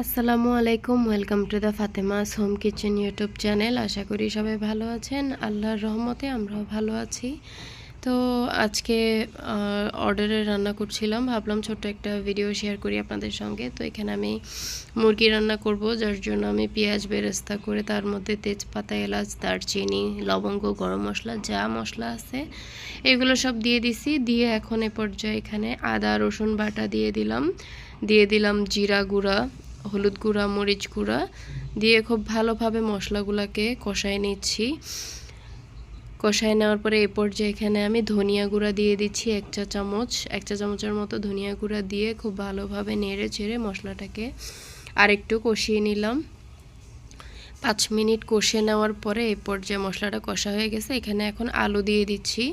আসসালামু আলাইকুম welcome to the Fatema's home kitchen YouTube channel আশা করি সবাই ভালো আছেন। আল্লাহর রহমতে আমরাও ভালো আছি। তো আজকে অর্ডারে রান্না করছিলাম। ভাবলাম ছোট্ট একটা ভিডিও শেয়ার করি আপনাদের সঙ্গে। তো এখানে আমি মুরগি রান্না করব, যার জন্য আমি পেঁয়াজ বেরেস্তা করে তার মধ্যে তেজপাতা, এলাচ, দারচিনি, লবঙ্গ, গরম মশলা, যা মশলা আছে, এগুলো সব দিয়ে দিছি। দিয়ে এখন এ পর্যায়ে এখানে আদা, রসুন বাটা দিয়ে দিলাম। দিয়ে দিলাম জিরা গুঁড়া। হলুদ গুঁড়া, মরিচ গুঁড়া দিয়ে খুব ভালোভাবে মশলাগুলোকে কষায় নিচ্ছি। কষায় নেওয়ার পরে এ পর্যায়ে এখানে আমি ধনিয়া গুঁড়া দিয়ে দিচ্ছি এক চা চামচ। এক চা চামচের মতো ধনিয়া গুঁড়া দিয়ে খুব ভালোভাবে নেড়ে চেড়ে মশলাটাকে আরেকটু কষিয়ে নিলাম। পাঁচ মিনিট কষিয়ে নেওয়ার পরে এই পর্যায়ে মশলাটা কষা হয়ে গেছে। এখানে এখন আলু দিয়ে দিচ্ছি।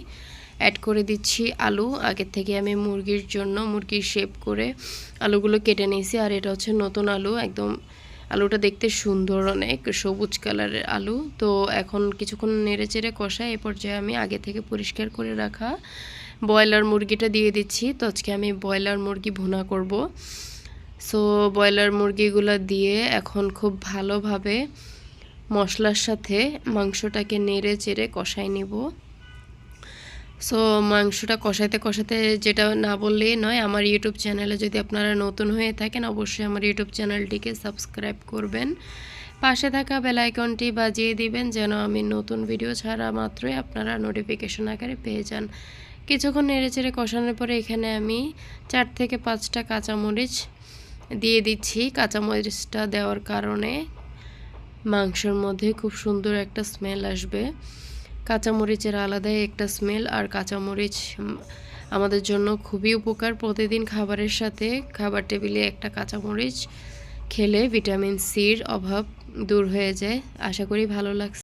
অ্যাড করে দিচ্ছি আলু। আগের থেকে আমি মুরগির জন্য মুরগির শেপ করে আলুগুলো কেটে নিয়েছি। আর এটা হচ্ছে নতুন আলু, একদম আলুটা দেখতে সুন্দর অনেক, সবুজ কালারের আলু। তো এখন কিছুক্ষণ নেড়ে চেড়ে কষায়, এ পর্যায়ে আমি আগে থেকে পরিষ্কার করে রাখা ব্রয়লার মুরগিটা দিয়ে দিচ্ছি। তো আজকে আমি ব্রয়লার মুরগি ভুনা করব। সো ব্রয়লার মুরগিগুলো দিয়ে এখন খুব ভালোভাবে মশলার সাথে মাংসটাকে নেড়ে চেড়ে কষাই নিব। সো মাংসটা কষাইতে কষাতে যেটা না বললেই নয়, আমার ইউটিউব চ্যানেলে যদি আপনারা নতুন হয়ে থাকেন, অবশ্যই আমার ইউটিউব চ্যানেলটিকে সাবস্ক্রাইব করবেন। পাশে থাকা বেলাইকনটি বাজিয়ে দিবেন, যেন আমি নতুন ভিডিও ছাড়া মাত্রই আপনারা নোটিফিকেশন আকারে পেয়ে যান। কিছুক্ষণ নেড়ে চেড়ে কষানোর পরে এখানে আমি চার থেকে পাঁচটা কাঁচামরিচ দিয়ে দিচ্ছি। কাঁচামরিচটা দেওয়ার কারণে মাংসের মধ্যে খুব সুন্দর একটা স্মেল আসবে। কাঁচামরিচের আলাদাই একটা স্মেল আর কাঁচামরিচ আমাদের জন্য খুবই উপকার। প্রতিদিন খাবারের সাথে খাবার টেবিলে একটা কাঁচামরিচ খেলে ভিটামিন সির অভাব দূর হয়ে যায়। আশা করি ভালো লাগছে।